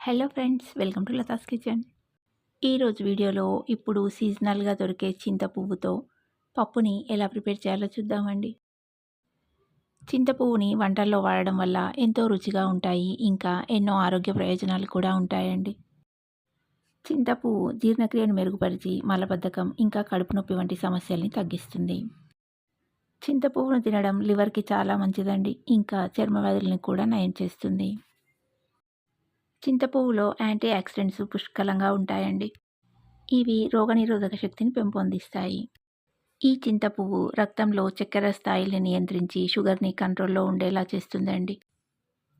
Hello friends welcome to Latha's kitchen. ఈరోజు వీడియోలో ఇప్పుడు సీజనల్గా దొరికే చింత పువ్వుతో పప్పుని ఎలా ప్రిపేర్ చేయాలో చూద్దామండి. చింత పువ్వుని వంటల్లో వాడడం వల్ల ఎంతో రుచిగా ఉంటాయి ఇంకా ఎన్నో ఆరోగ్య ప్రయోజనాలు కూడా ఉంటాయండి. చింతపువ్వు జీర్ణక్రియను మెరుగుపరిచి మలబద్ధకం ఇంకా కడుపు నొప్పి వంటి సమస్యల్ని తగ్గిస్తుంది. చింతపువ్వును తినడం లివర్కి చాలా మంచిదండి ఇంకా చర్మ వ్యాధులను కూడా నయం చేస్తుంది. చింతపువ్వులో యాంటీ ఆక్సిడెంట్స్ పుష్కలంగా ఉంటాయండి. ఇవి రోగనిరోధక శక్తిని పెంపొందిస్తాయి. ఈ చింత పువ్వు రక్తంలో చక్కెర స్థాయిని నియంత్రించి షుగర్ని కంట్రోల్లో ఉండేలా చేస్తుందండి.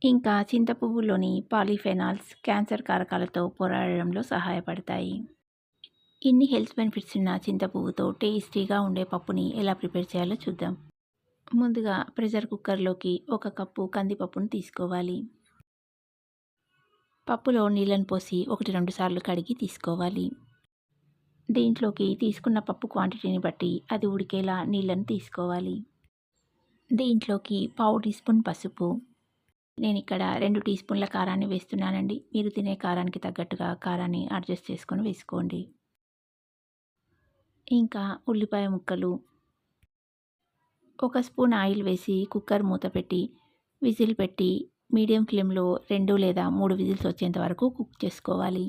ఇంకా చింత పువ్వులోని పాలిఫెనాల్స్ క్యాన్సర్ కారకాలతో పోరాడడంలో సహాయపడతాయి. ఇన్ని హెల్త్ బెనిఫిట్స్ ఉన్న చింత పువ్వుతో టేస్టీగా ఉండే పప్పుని ఎలా ప్రిపేర్ చేయాలో చూద్దాం. ముందుగా ప్రెషర్ కుక్కర్లోకి ఒక కప్పు కందిపప్పును తీసుకోవాలి. పప్పులో నీళ్ళను పోసి ఒకటి రెండు సార్లు కడిగి తీసుకోవాలి. దీంట్లోకి తీసుకున్న పప్పు క్వాంటిటీని బట్టి అది ఉడికేలా నీళ్ళను తీసుకోవాలి. దీంట్లోకి పావు టీ స్పూన్ పసుపు. నేను ఇక్కడ రెండు టీ స్పూన్ల కారాన్ని వేస్తున్నానండి. మీరు తినే కారానికి తగ్గట్టుగా కారాన్ని అడ్జస్ట్ చేసుకొని వేసుకోండి. ఇంకా ఉల్లిపాయ ముక్కలు. ఒక స్పూన్ ఆయిల్ వేసి కుక్కర్ మూత పెట్టి విజిల్ పెట్టి మీడియం ఫ్లేమ్లో రెండు లేదా మూడు విజిల్స్ వచ్చేంత వరకు కుక్ చేసుకోవాలి.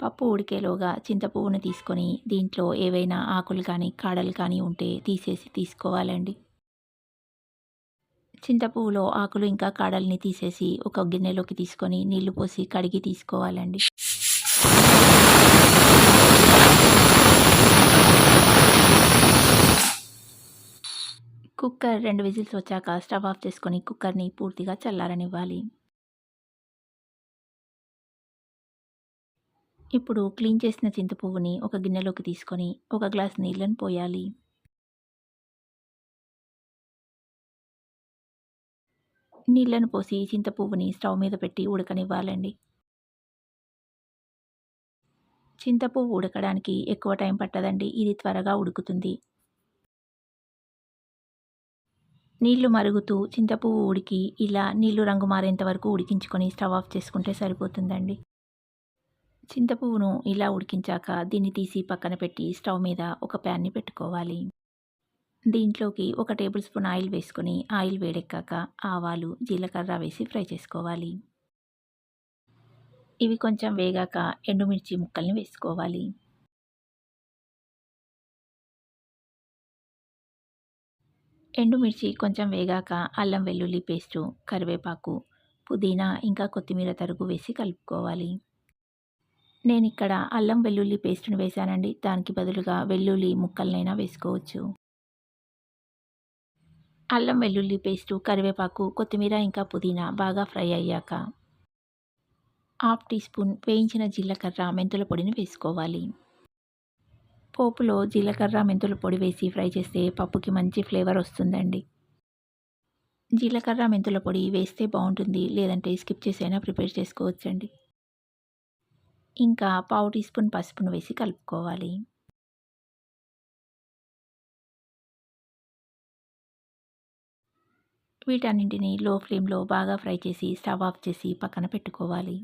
పప్పు ఉడికేలోగా చింతపువ్వును తీసుకొని దీంట్లో ఏవైనా ఆకులు కానీ కాడలు కానీ ఉంటే తీసేసి తీసుకోవాలండి. చింతపువ్వులో ఆకులు ఇంకా కాడల్ని తీసేసి ఒక గిన్నెలోకి తీసుకొని నీళ్ళు పోసి కడిగి తీసుకోవాలండి. కుక్కర్ రెండు విజిల్స్ వచ్చాక స్టవ్ ఆఫ్ చేసుకొని కుక్కర్ని పూర్తిగా చల్లారనివ్వాలి. ఇప్పుడు క్లీన్ చేసిన చింతపువ్వుని ఒక గిన్నెలోకి తీసుకొని ఒక గ్లాస్ నీళ్ళను పోయాలి. నీళ్ళను పోసి చింతపువ్వుని స్టవ్ మీద పెట్టి ఉడకనివ్వాలండి. చింతపువ్వు ఉడకడానికి ఎక్కువ టైం పట్టదండి. ఇది త్వరగా ఉడుకుతుంది. నీళ్ళు మరుగుతూ చింతపువ్వు ఉడికి ఇలా నీళ్ళు రంగు మారేంత వరకు ఉడికించుకొని స్టవ్ ఆఫ్ చేసుకుంటే సరిపోతుందండి. చింతపువ్వును ఇలా ఉడికించాక దీన్ని తీసి పక్కన పెట్టి స్టవ్ మీద ఒక ప్యాన్ని పెట్టుకోవాలి. దీంట్లోకి ఒక టేబుల్ స్పూన్ ఆయిల్ వేసుకొని ఆయిల్ వేడెక్కాక ఆవాలు జీలకర్ర వేసి ఫ్రై చేసుకోవాలి. ఇవి కొంచెం వేగాక ఎండుమిర్చి ముక్కల్ని వేసుకోవాలి. ఎండుమిర్చి కొంచెం వేగాక అల్లం వెల్లుల్లి పేస్టు కరివేపాకు పుదీనా ఇంకా కొత్తిమీర తరుగు వేసి కలుపుకోవాలి. నేను ఇక్కడ అల్లం వెల్లుల్లి పేస్టును వేశానండి. దానికి బదులుగా వెల్లుల్లి ముక్కలనైనా వేసుకోవచ్చు. అల్లం వెల్లుల్లి పేస్టు కరివేపాకు కొత్తిమీర ఇంకా పుదీనా బాగా ఫ్రై అయ్యాక హాఫ్ టీ స్పూన్ వేయించిన జీలకర్ర మెంతుల పొడిని వేసుకోవాలి. పోపులో జీలకర్ర మెంతుల పొడి వేసి ఫ్రై చేస్తే పప్పుకి మంచి ఫ్లేవర్ వస్తుందండి. జీలకర్ర మెంతుల పొడి వేస్తే బాగుంటుంది. లేదంటే స్కిప్ చేసైనా ప్రిపేర్ చేసుకోవచ్చండి. ఇంకా పావు టీ స్పూన్ పసుపును వేసి కలుపుకోవాలి. వీటన్నింటిని లో ఫ్లేమ్లో బాగా ఫ్రై చేసి స్టవ్ ఆఫ్ చేసి పక్కన పెట్టుకోవాలి.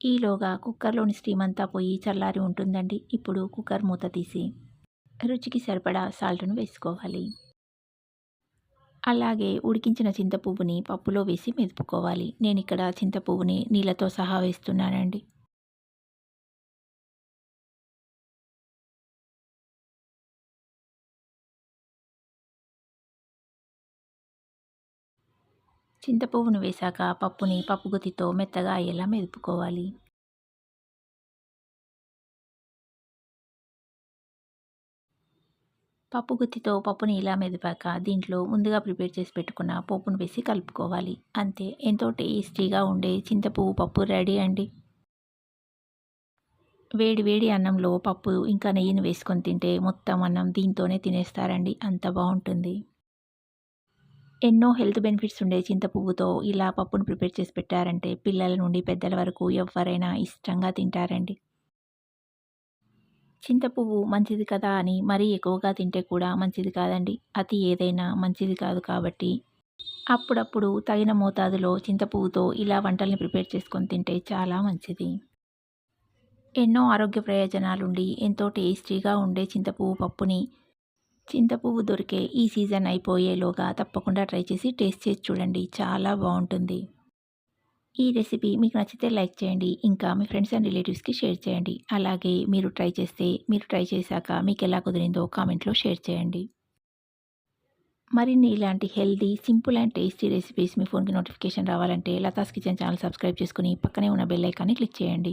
ఈలోగా కుక్కర్లోని స్టీమ్ అంతా పోయి చల్లారి ఉంటుందండి. ఇప్పుడు కుక్కర్ మూత తీసి రుచికి సరిపడా సాల్ట్ను వేసుకోవాలి. అలాగే ఉడికించిన చింతపువ్వుని పప్పులో వేసి మెదుపుకోవాలి. నేను ఇక్కడ చింతపువ్వుని నీళ్ళతో సహా వేస్తున్నానండి. చింతపువ్వును వేశాక పప్పుని పప్పు గుత్తితో మెత్తగా అయ్యేలా మెదుపుకోవాలి. పప్పు గుత్తితో పప్పుని ఇలా మెదిపాక దీంట్లో ముందుగా ప్రిపేర్ చేసి పెట్టుకున్న పప్పును వేసి కలుపుకోవాలి. అంతే ఎంతో టేస్టీగా ఉండే చింతపువ్వు పప్పు రెడీ అండి. వేడి వేడి అన్నంలో పప్పు ఇంకా నెయ్యిని వేసుకొని తింటే మొత్తం అన్నం దీంతోనే తినేస్తారండి. అంత బాగుంటుంది. ఎన్నో హెల్త్ బెనిఫిట్స్ ఉండే చింతపువ్వుతో ఇలా పప్పును ప్రిపేర్ చేసి పెట్టారంటే పిల్లల నుండి పెద్దల వరకు ఎవరైనా ఇష్టంగా తింటారండి. చింతపువ్వు మంచిది కదా అని మరీ ఎక్కువగా తింటే కూడా మంచిది కాదండి. అతి ఏదైనా మంచిది కాదు కాబట్టి. అప్పుడప్పుడు తగిన మోతాదులో చింతపువ్వుతో ఇలా వంటల్ని ప్రిపేర్ చేసుకొని తింటే చాలా మంచిది. ఎన్నో ఆరోగ్య ప్రయోజనాలుండి ఎంతో టేస్టీగా ఉండే చింతపువ్వు పప్పుని చింతపువ్వు దొరికే ఈ సీజన్ అయిపోయేలోగా తప్పకుండా ట్రై చేసి టేస్ట్ చేసి చూడండి. చాలా బాగుంటుంది. ఈ రెసిపీ మీకు నచ్చితే లైక్ చేయండి. ఇంకా మీ ఫ్రెండ్స్ అండ్ రిలేటివ్స్కి షేర్ చేయండి. అలాగే మీరు ట్రై చేస్తే మీరు ట్రై చేశాక మీకు ఎలా కుదిరిందో కామెంట్లో షేర్ చేయండి. మరిన్ని ఇలాంటి healthy simple and tasty recipes మీ ఫోన్కి నోటిఫికేషన్ రావాలంటే లతాస్ కిచెన్ ఛానల్ సబ్స్క్రైబ్ చేసుకుని పక్కనే ఉన్న బెల్ ఐకాన్ని క్లిక్ చేయండి.